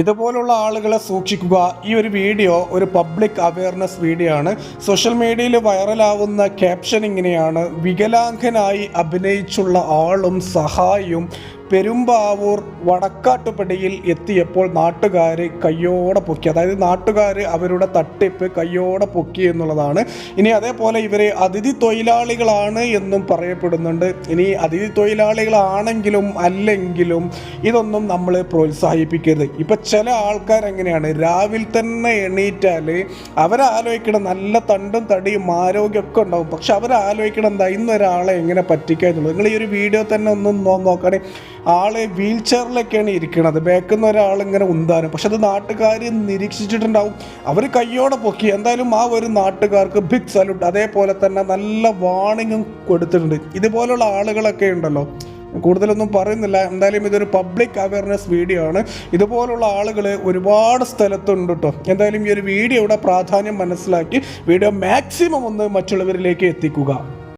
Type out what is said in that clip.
ഇതുപോലുള്ള ആളുകളെ സൂക്ഷിക്കുക. ഈ ഒരു വീഡിയോ ഒരു പബ്ലിക് അവയർനെസ് വീഡിയോ ആണ്. സോഷ്യൽ മീഡിയയിൽ വൈറലാവുന്ന ക്യാപ്ഷൻ ഇങ്ങനെയാണ്. വികലാംഗനായി അഭിനയിച്ചുള്ള ആളും സഹായിയും പെരുമ്പാവൂർ വടക്കാട്ടുപടിയിൽ എത്തിയപ്പോൾ നാട്ടുകാർ കയ്യോടെ പൊക്കി. അതായത് നാട്ടുകാർ അവരുടെ തട്ടിപ്പ് കയ്യോടെ പൊക്കി എന്നുള്ളതാണ്. ഇനി അതേപോലെ ഇവർ അതിഥി തൊഴിലാളികളാണ് എന്നും പറയപ്പെടുന്നുണ്ട്. ഇനി അതിഥി തൊഴിലാളികളാണെങ്കിലും അല്ലെങ്കിലും ഇതൊന്നും നമ്മൾ പ്രോത്സാഹിപ്പിക്കരുത്. ഇപ്പം ചില ആൾക്കാർ എങ്ങനെയാണ്? രാവിലെ തന്നെ എണീറ്റാൽ അവരാലോചിക്കണം നല്ല തണ്ടും തടിയും ആരോഗ്യമൊക്കെ ഉണ്ടാവും. പക്ഷെ അവരാലോചിക്കണം എന്താ ഇന്നൊരാളെ എങ്ങനെ പറ്റിക്കുക എന്നുള്ളത്? നിങ്ങൾ ഈ ഒരു വീഡിയോ തന്നെ ഒന്നും നോക്കണേ. ആൾ വീൽ ചെയറിലൊക്കെയാണ് ഇരിക്കുന്നത് ബാക്കിൽ നിന്ന് ഒരാൾ ഇങ്ങനെ ഉന്താനും. പക്ഷെ അത് നാട്ടുകാർ നിരീക്ഷിച്ചിട്ടുണ്ടാവും. അവർ കയ്യോടെ പൊക്കി. എന്തായാലും ആ ഒരു നാട്ടുകാർക്ക് ബിഗ് സല്യൂട്ട് അതേപോലെ തന്നെ നല്ല വാണിങ്ങും കൊടുത്തിട്ടുണ്ട്. ഇതുപോലുള്ള ആളുകളൊക്കെ ഉണ്ടല്ലോ. കൂടുതലൊന്നും പറയുന്നില്ല. എന്തായാലും ഇതൊരു പബ്ലിക് അവയർനെസ് വീഡിയോ ആണ്. ഇതുപോലുള്ള ആളുകൾ ഒരുപാട് സ്ഥലത്തുണ്ട് കേട്ടോ എന്തായാലും ഈ ഒരു വീഡിയോയുടെ പ്രാധാന്യം മനസ്സിലാക്കി. വീഡിയോ മാക്സിമം ഒന്ന് മറ്റുള്ളവരിലേക്ക് എത്തിക്കുക.